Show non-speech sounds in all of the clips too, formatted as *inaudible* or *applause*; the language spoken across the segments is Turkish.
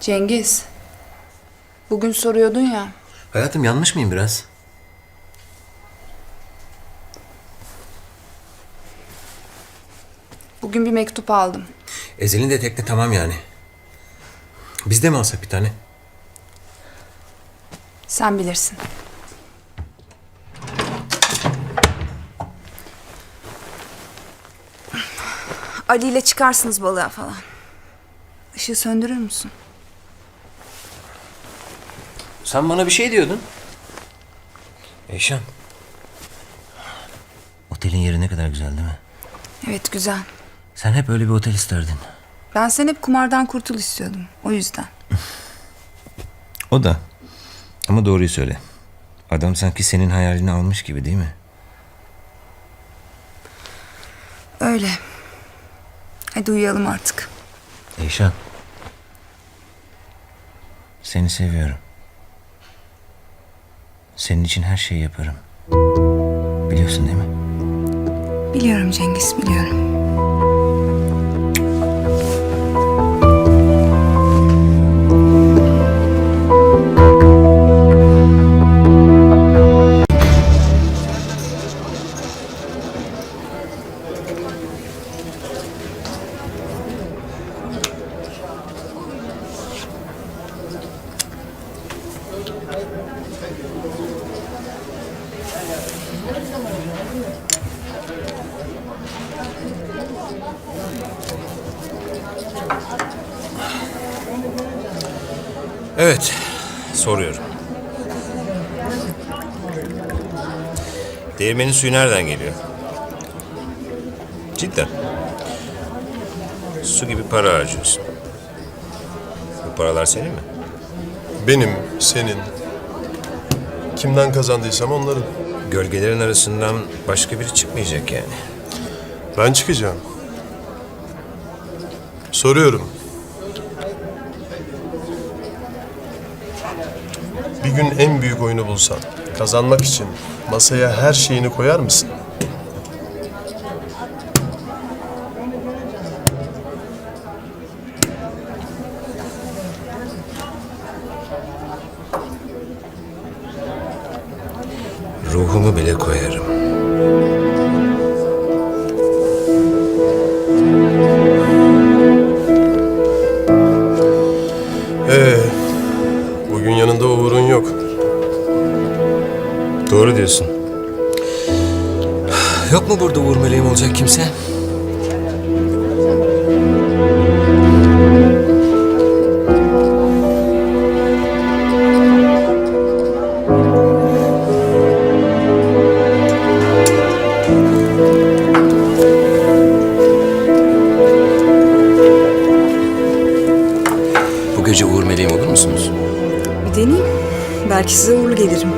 Cengiz. Bugün soruyordun ya. Hayatım yanlış mıyım biraz? Bugün bir mektup aldım. Ezel'in de tekne tamam yani. Biz de mi alsak bir tane? Sen bilirsin. Ali ile çıkarsınız balığa falan. Işığı söndürür müsün? Sen bana bir şey diyordun. Eyşan. Otelin yeri ne kadar güzel değil mi? Evet güzel. Sen hep öyle bir otel isterdin. Ben sen hep kumardan kurtul istiyordum. O yüzden. *laughs* O da. Ama doğruyu söyle. Adam sanki senin hayalini almış gibi değil mi? Öyle. Hadi uyuyalım artık. Eyşan. Seni seviyorum. Senin için her şeyi yaparım. Biliyorsun değil mi? Biliyorum Cengiz, biliyorum. Değirmenin suyu nereden geliyor? Cidden. Su gibi para harcıyorsun. Bu paralar senin mi? Benim, senin. Kimden kazandıysam onların. Gölgelerin arasından başka biri çıkmayacak yani. Ben çıkacağım. Soruyorum. Bir gün en büyük oyunu bulsan, kazanmak için masaya her şeyini koyar mısın? Ruhumu bile koyarım. Meleğim olur musunuz? Bir deneyeyim. Belki size uğurlu gelirim.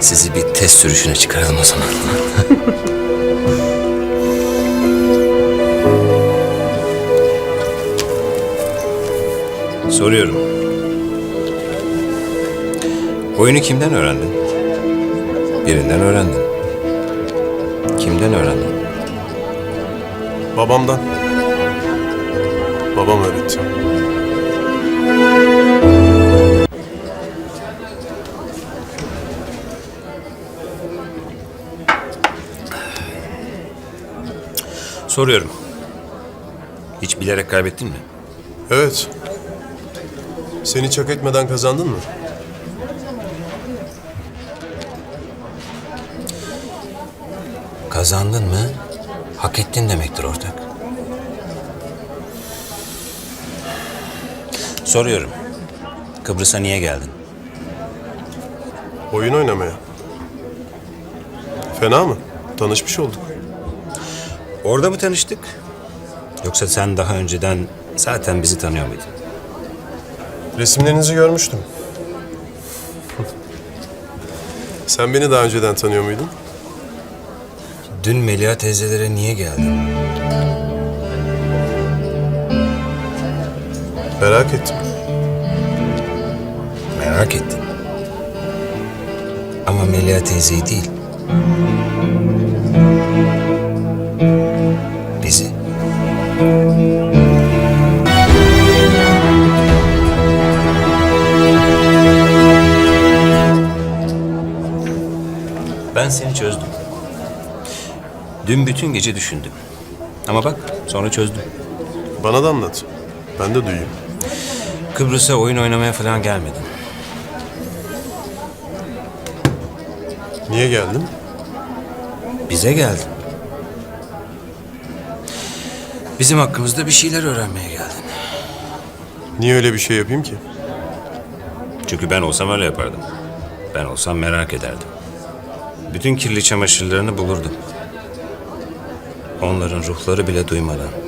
Sizi bir test sürüşüne çıkaralım o zaman. *laughs* Soruyorum. Oyunu kimden öğrendin? Birinden öğrendin. Kimden öğrendin? Babamdan. Babam öğretti. Soruyorum. Hiç bilerek kaybettin mi? Evet. Seni çak etmeden kazandın mı? Kazandın mı? Hak ettin demektir ortak. Soruyorum. Kıbrıs'a niye geldin? Oyun oynamaya. Fena mı? Tanışmış olduk. Orada mı tanıştık? Yoksa sen daha önceden zaten bizi tanıyor muydun? Resimlerinizi görmüştüm. Sen beni daha önceden tanıyor muydun? Dün Melia teyzelere niye geldin? Merak ettim. Merak ettim. Ama Melia teyzeyi değil. Bizi. Ben seni çözdüm. Dün bütün gece düşündüm. Ama bak sonra çözdüm. Bana da anlat. Ben de duyayım. Kıbrıs'a oyun oynamaya falan gelmedim. Niye geldin? Bize geldin. Bizim hakkımızda bir şeyler öğrenmeye geldin. Niye öyle bir şey yapayım ki? Çünkü ben olsam öyle yapardım. Ben olsam merak ederdim. Bütün kirli çamaşırlarını bulurdum. Onların ruhları bile duymadan.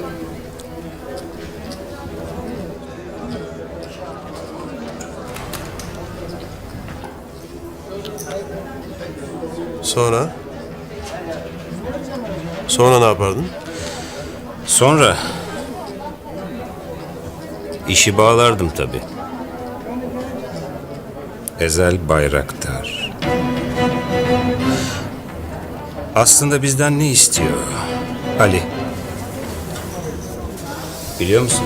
Sonra? Sonra ne yapardın? Sonra işi bağlardım tabii. Ezel Bayraktar. Aslında bizden ne istiyor Ali? Biliyor musun?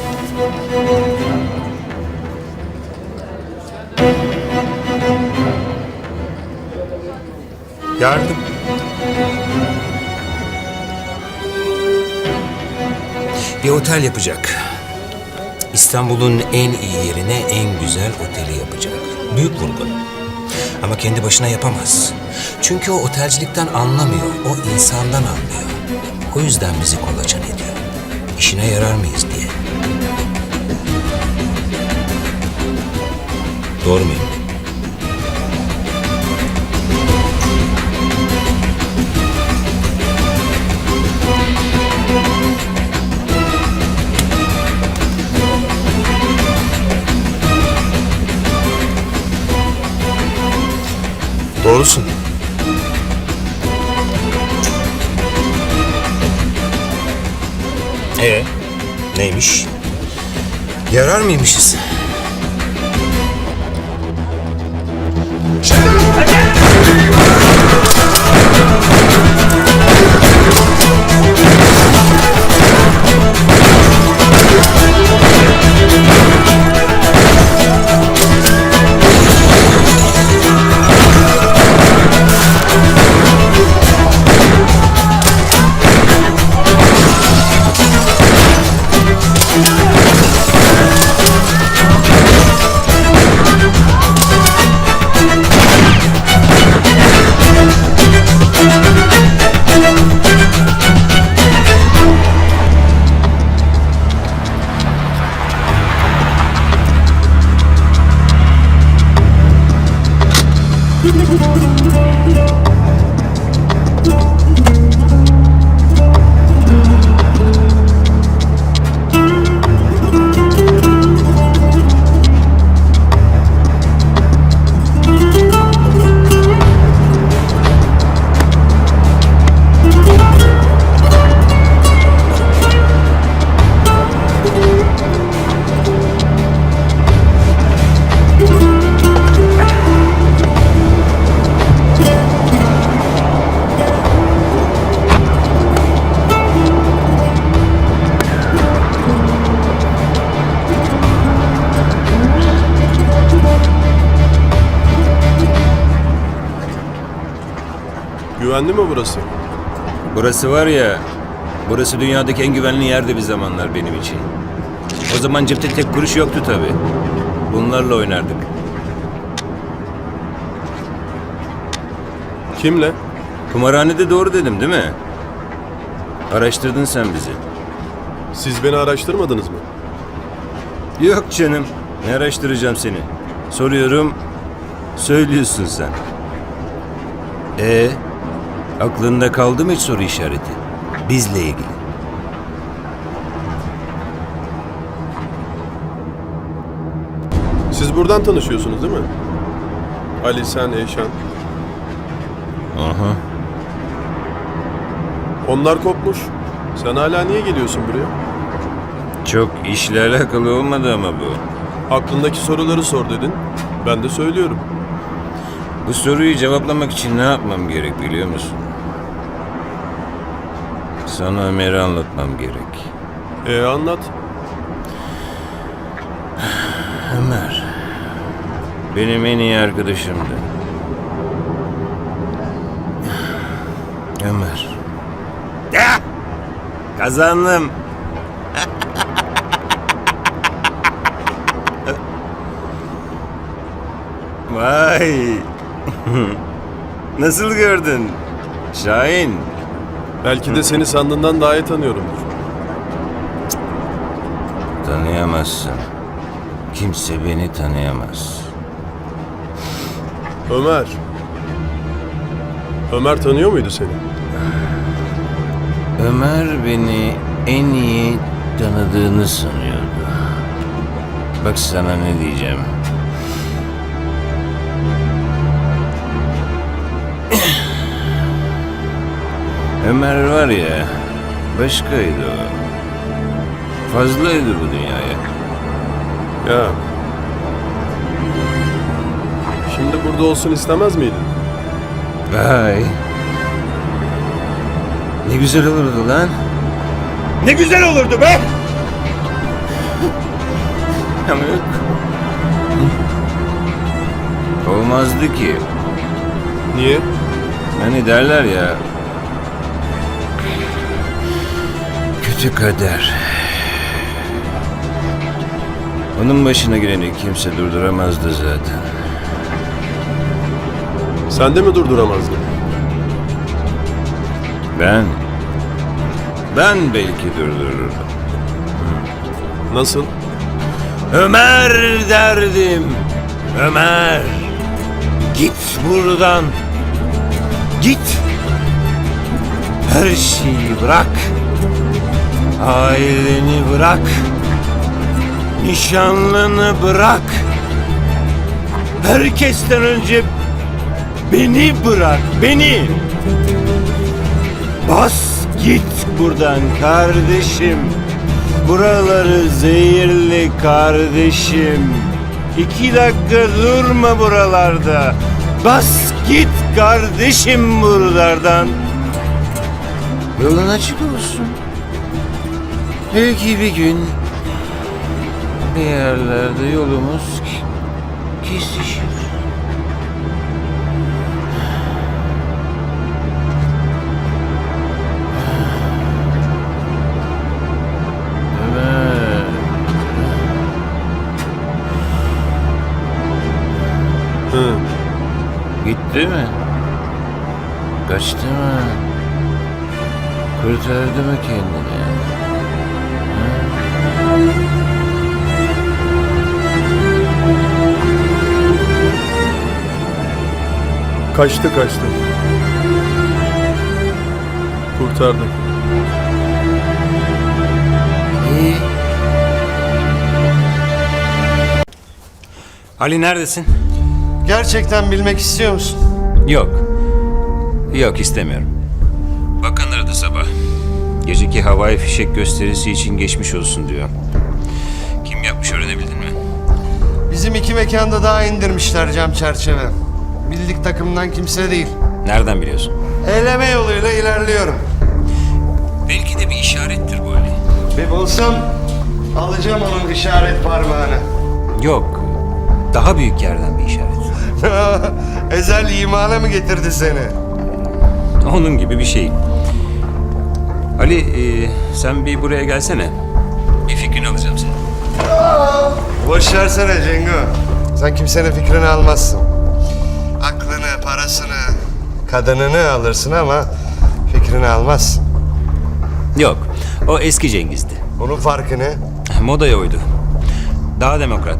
Yardım. Bir otel yapacak. İstanbul'un en iyi yerine en güzel oteli yapacak. Büyük vurgun. Ama kendi başına yapamaz. Çünkü o otelcilikten anlamıyor. O insandan anlıyor. O yüzden bizi kolaçan ediyor. İşine yarar mıyız diye. Doğru muyum? Yarar mıymışız? Güvenli mi burası? Burası var ya, burası dünyadaki en güvenli yerdi bir zamanlar benim için. O zaman cepte tek kuruş yoktu tabii. Bunlarla oynardık. Kimle? Kumarhanede doğru dedim değil mi? Araştırdın sen bizi. Siz beni araştırmadınız mı? Yok canım, ne araştıracağım seni? Soruyorum, söylüyorsun sen. E aklında kaldı mı hiç soru işareti? Bizle ilgili. Siz buradan tanışıyorsunuz değil mi? Ali, sen, Eyşan. Aha. Onlar kopmuş. Sen hala niye geliyorsun buraya? Çok işle alakalı olmadı ama bu. Aklındaki soruları sor dedin. Ben de söylüyorum. Bu soruyu cevaplamak için ne yapmam gerek biliyor musun? Sana Ömer'i anlatmam gerek. E ee, anlat. Ömer. Benim en iyi arkadaşımdı. Ömer. Ya! Kazandım. Vay. *laughs* Nasıl gördün? Şahin. Belki de seni sandığından daha iyi tanıyorumdur. Tanıyamazsın. Kimse beni tanıyamaz. Ömer. Ömer tanıyor muydu seni? Ömer beni en iyi tanıdığını sanıyordu. Bak sana ne diyeceğim. Ömer var ya, başkaydı o. Fazlaydı bu dünyaya. Ya. Şimdi burada olsun istemez miydin? Vay. Ne güzel olurdu lan. Ne güzel olurdu be! Ama yok. Olmazdı ki. Niye? Hani derler ya. Kötü kader. Onun başına geleni kimse durduramazdı zaten. Sen de mi durduramazdın? Ben... Ben belki durdururdum. Nasıl? Ömer derdim. Ömer. Git buradan. Git. Her şeyi bırak. Aileni bırak. Nişanlını bırak. Herkesten önce beni bırak. Beni. Bas git buradan kardeşim. Buraları zehirli kardeşim. İki dakika durma buralarda. Bas git kardeşim buralardan. Yolun açık olsun. Belki bir gün bir yerlerde yolumuz ke- kesişir. Evet. Hı. Gitti mi? Kaçtı mı? Kurtardı mı kendini? Kaçtı kaçtı. Kurtardım. İyi. Ali neredesin? Gerçekten bilmek istiyor musun? Yok. Yok istemiyorum. Bakan aradı sabah. Geceki havai fişek gösterisi için geçmiş olsun diyor. Bizim iki mekanda daha indirmişler cam çerçeve. Bildik takımdan kimse değil. Nereden biliyorsun? Eyleme yoluyla ilerliyorum. Belki de bir işarettir bu Ali. Bir bulsam alacağım onun işaret parmağını. Yok. Daha büyük yerden bir işaret. *laughs* Ezel imana mı getirdi seni? Onun gibi bir şey. Ali e, sen bir buraya gelsene. Bir fikrini alacağım senin. Boş versene Cengo. Sen kimsenin fikrini almazsın. Aklını, parasını, kadınını alırsın ama fikrini almazsın. Yok. O eski Cengiz'di. Bunun farkı ne? Modaya uydu. Daha demokrat.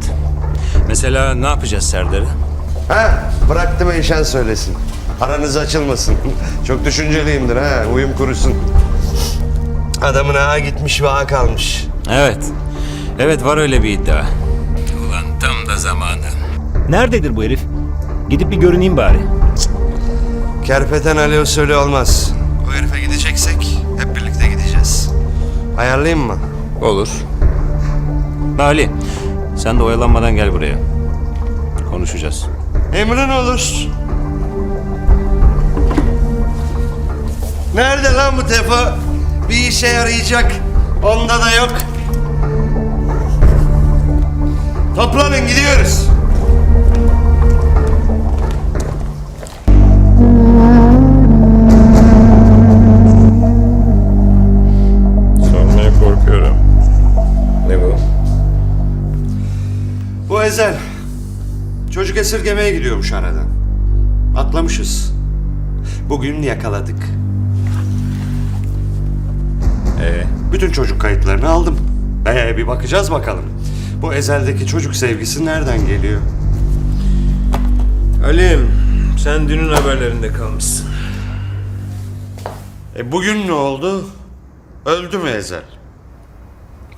Mesela ne yapacağız Serdar'ı? Ha, bıraktım Eyşan söylesin. Aranız açılmasın. *laughs* Çok düşünceliyimdir ha, uyum kurusun. Adamın ağa gitmiş ve ağa kalmış. Evet. Evet var öyle bir iddia. Ulan tam da zamanı. Nerededir bu herif? Gidip bir görüneyim bari. Kerpeten Ali usulü olmaz. O herife gideceksek hep birlikte gideceğiz. Ayarlayayım mı? Olur. Ali sen de oyalanmadan gel buraya. Konuşacağız. Emrin olur. Nerede lan bu tefo? Bir işe yarayacak. Onda da yok. Toplanın gidiyoruz. Sormaya korkuyorum. Ne bu? Bu Ezel. Çocuk esirgemeye gidiyormuş aradan. Atlamışız. Bugün yakaladık. Ee, bütün çocuk kayıtlarını aldım. Ee, bir bakacağız bakalım. Bu Ezel'deki çocuk sevgisi nereden geliyor? Halim, sen dünün haberlerinde kalmışsın. E bugün ne oldu? Öldü mü Ezel?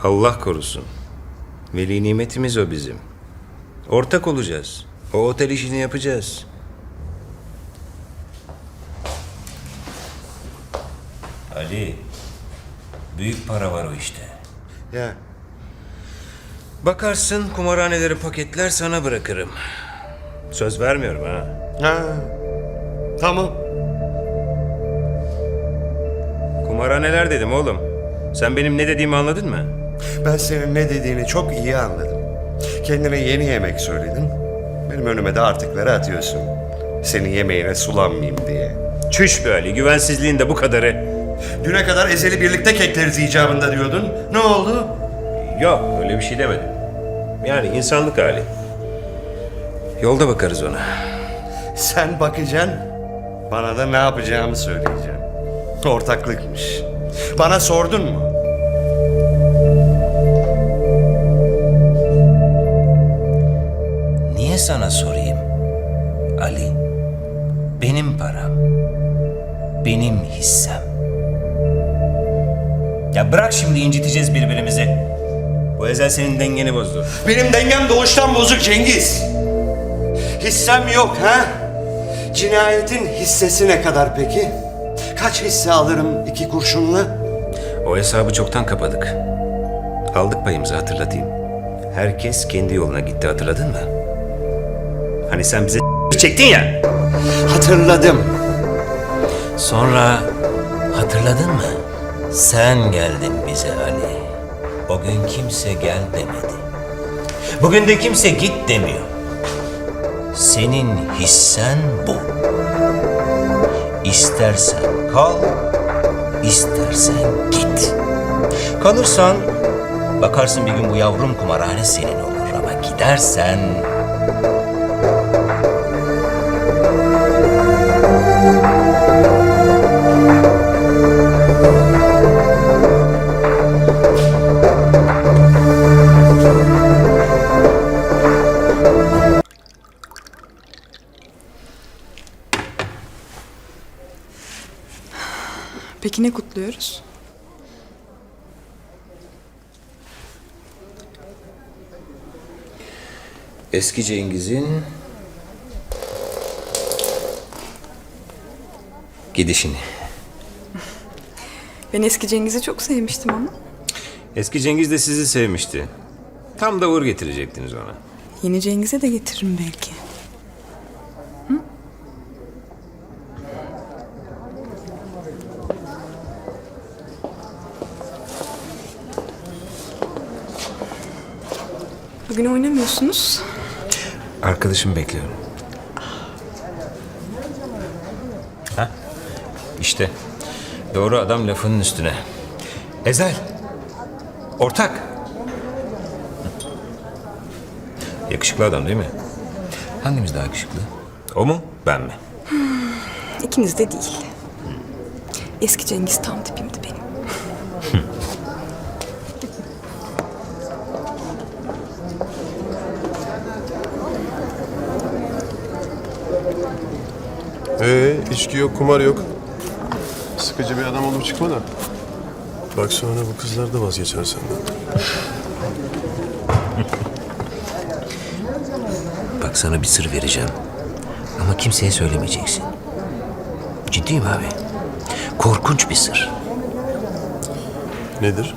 Allah korusun. Veli nimetimiz o bizim. Ortak olacağız. O otel işini yapacağız. Ali, büyük para var o işte. Ya Bakarsın kumarhaneleri paketler sana bırakırım. Söz vermiyorum ha. Ha. Tamam. Kumarhaneler dedim oğlum. Sen benim ne dediğimi anladın mı? Ben senin ne dediğini çok iyi anladım. Kendine yeni yemek söyledin. Benim önüme de artıkları atıyorsun. Senin yemeğine sulanmayayım diye. Çüş be Ali, güvensizliğin de bu kadarı. Düne kadar ezeli birlikte kekleriz icabında diyordun. Ne oldu? Yok, öyle bir şey demedim. Yani insanlık hali. Yolda bakarız ona. Sen bakacaksın. Bana da ne yapacağımı söyleyeceğim. Ortaklıkmış. Bana sordun mu? Niye sana sorayım? Ali, benim param. Benim hissem. Ya bırak şimdi inciteceğiz birbirimizi. Bu ezel senin dengeni bozdu. Benim dengem doğuştan bozuk Cengiz. Hissem yok ha? Cinayetin hissesi ne kadar peki? Kaç hisse alırım iki kurşunla? O hesabı çoktan kapadık. Aldık payımızı hatırlatayım. Herkes kendi yoluna gitti hatırladın mı? Hani sen bize çektin ya. Hatırladım. Sonra hatırladın mı? Sen geldin bize Ali. O gün kimse gel demedi. Bugün de kimse git demiyor. Senin hissen bu. İstersen kal, istersen git. Kalırsan bakarsın bir gün bu yavrum kumarhane senin olur ama gidersen Eski Cengiz'in gidişini. Ben eski Cengiz'i çok sevmiştim ama. Eski Cengiz de sizi sevmişti. Tam da uğur getirecektiniz ona. Yeni Cengiz'e de getiririm belki. Bugün oynamıyorsunuz. Arkadaşım bekliyorum. Ha? İşte. Doğru adam lafının üstüne. Ezel. Ortak. Yakışıklı adam değil mi? Hangimiz daha yakışıklı? O mu? Ben mi? İkiniz de değil. Eski Cengiz tam tipimdi benim. Ee, içki yok, kumar yok. Sıkıcı bir adam olup çıkma da. Bak sonra bu kızlar da vazgeçer senden. Bak sana bir sır vereceğim. Ama kimseye söylemeyeceksin. Ciddiyim abi. Korkunç bir sır. Nedir?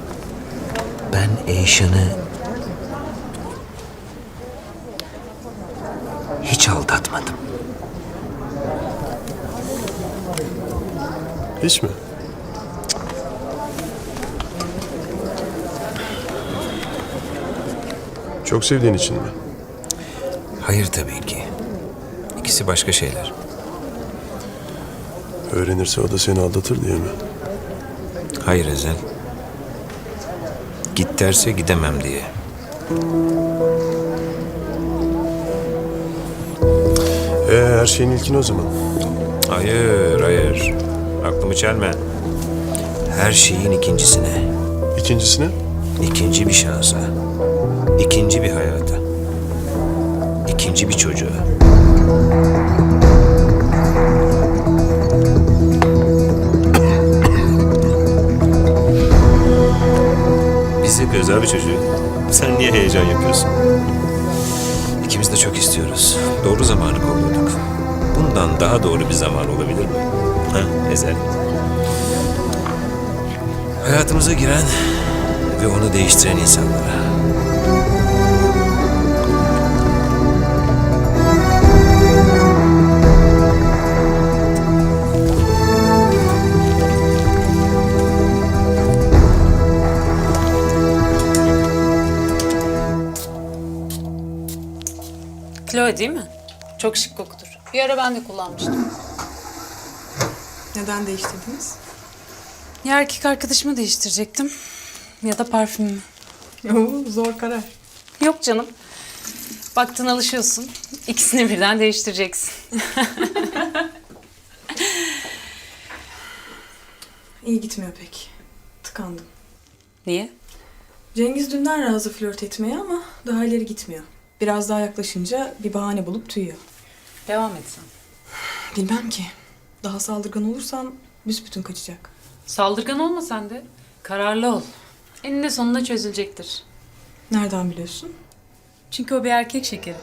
Ben Eyşan'ı Hiç mi? Çok sevdiğin için mi? Hayır tabii ki. İkisi başka şeyler. Öğrenirse o da seni aldatır diye mi? Hayır Ezel. Git derse gidemem diye. Ee, her şeyin ilkini o zaman. Hayır, hayır. Aklımı çelme. Her şeyin ikincisine. İkincisine? ikinci bir şansa. ikinci bir hayata. ikinci bir çocuğa. Biz yapıyoruz abi çocuğu. Sen niye heyecan yapıyorsun? İkimiz de çok istiyoruz. Doğru zamanı kolluyorduk. Bundan daha doğru bir zaman olabilir mi? Ha Ezel. Hayatımıza giren ve onu değiştiren insanlara. Chloe değil mi? Çok şık kokudur. Bir ara ben de kullanmıştım. Neden değiştirdiniz? Ya erkek arkadaşımı değiştirecektim ya da parfümümü. Oo, zor karar. Yok canım. Baktın alışıyorsun. İkisini birden değiştireceksin. İyi gitmiyor pek. Tıkandım. Niye? Cengiz dünden razı flört etmeye ama daha ileri gitmiyor. Biraz daha yaklaşınca bir bahane bulup tüyüyor. Devam etsen. Bilmem ki. Daha saldırgan olursam büsbütün kaçacak. Saldırgan olma sen de. Kararlı ol. Eninde sonunda çözülecektir. Nereden biliyorsun? Çünkü o bir erkek şekeri.